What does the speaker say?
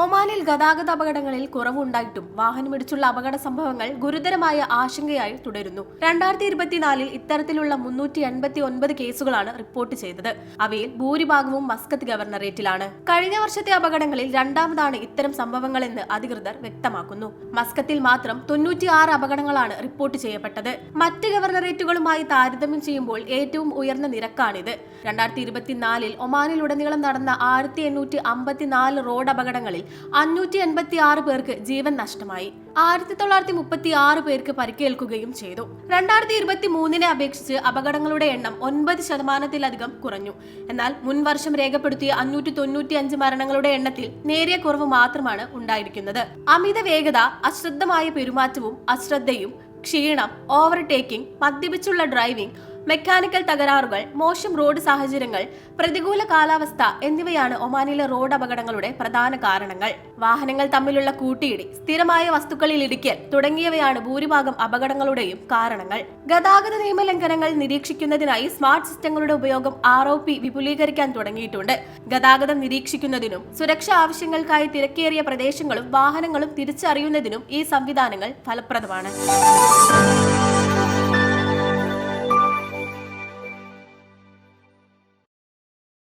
ഒമാനിൽ ഗതാഗത അപകടങ്ങളിൽ കുറവുണ്ടായിട്ടും വാഹനമിടിച്ചുള്ള അപകട സംഭവങ്ങൾ ഗുരുതരമായ ആശങ്കയായി തുടരുന്നു. രണ്ടായിരത്തി ഇരുപത്തിനാലിൽ ഇത്തരത്തിലുള്ള മുന്നൂറ്റി എൺപത്തി ഒൻപത് കേസുകളാണ് റിപ്പോർട്ട് ചെയ്തത്. അവയിൽ ഭൂരിഭാഗവും മസ്കത്ത് ഗവർണറേറ്റിലാണ്. കഴിഞ്ഞ വർഷത്തെ അപകടങ്ങളിൽ രണ്ടാമതാണ് ഇത്തരം സംഭവങ്ങളെന്ന് അധികൃതർ വ്യക്തമാക്കുന്നു. മസ്കത്തിൽ മാത്രം തൊണ്ണൂറ്റിയാറ് അപകടങ്ങളാണ് റിപ്പോർട്ട് ചെയ്യപ്പെട്ടത്. മറ്റ് ഗവർണറേറ്റുകളുമായി താരതമ്യം ചെയ്യുമ്പോൾ ഏറ്റവും ഉയർന്ന നിരക്കാണിത്. രണ്ടായിരത്തി ഇരുപത്തിനാലിൽ ഒമാനിലുടനീളം നടന്ന ആയിരത്തി എണ്ണൂറ്റി അമ്പത്തിനാല് റോഡ് അപകടങ്ങളിൽ അഞ്ഞൂറ്റി എൺപത്തി ആറ് പേർക്ക് ജീവൻ നഷ്ടമായി. ആയിരത്തി തൊള്ളായിരത്തി മുപ്പത്തി ആറ് പേർക്ക് പരിക്കേൽക്കുകയും ചെയ്തു. രണ്ടായിരത്തി ഇരുപത്തി മൂന്നിനെ അപേക്ഷിച്ച് അപകടങ്ങളുടെ എണ്ണം ഒൻപത് ശതമാനത്തിലധികം കുറഞ്ഞു. എന്നാൽ മുൻവർഷം രേഖപ്പെടുത്തിയ അഞ്ഞൂറ്റി തൊണ്ണൂറ്റി അഞ്ച് മരണങ്ങളുടെ എണ്ണത്തിൽ നേരിയ കുറവ് മാത്രമാണ് ഉണ്ടായിരിക്കുന്നത്. അമിത വേഗത അശ്രദ്ധമായ പെരുമാറ്റവും അശ്രദ്ധയും ക്ഷീണം ഓവർടേക്കിംഗ് മദ്യപിച്ചുള്ള ഡ്രൈവിംഗ് മെക്കാനിക്കൽ തകരാറുകൾ മോശം റോഡ് സാഹചര്യങ്ങൾ പ്രതികൂല കാലാവസ്ഥ എന്നിവയാണ് ഒമാനിലെ റോഡ് അപകടങ്ങളുടെ പ്രധാന കാരണങ്ങൾ. വാഹനങ്ങൾ തമ്മിലുള്ള കൂട്ടിയിടി സ്ഥിരമായ വസ്തുക്കളിൽ ഇടിക്കൽ തുടങ്ങിയവയാണ് ഭൂരിഭാഗം അപകടങ്ങളുടെയും കാരണങ്ങൾ. ഗതാഗത നിയമലംഘനങ്ങൾ നിരീക്ഷിക്കുന്നതിനായി സ്മാർട്ട് സിസ്റ്റങ്ങളുടെ ഉപയോഗം ആർ ഒ പി വിപുലീകരിക്കാൻ തുടങ്ങിയിട്ടുണ്ട്. ഗതാഗതം നിരീക്ഷിക്കുന്നതിനും സുരക്ഷാ ആവശ്യങ്ങൾക്കായി തിരക്കേറിയ പ്രദേശങ്ങളും വാഹനങ്ങളും തിരിച്ചറിയുന്നതിനും ഈ സംവിധാനങ്ങൾ ഫലപ്രദമാണ്.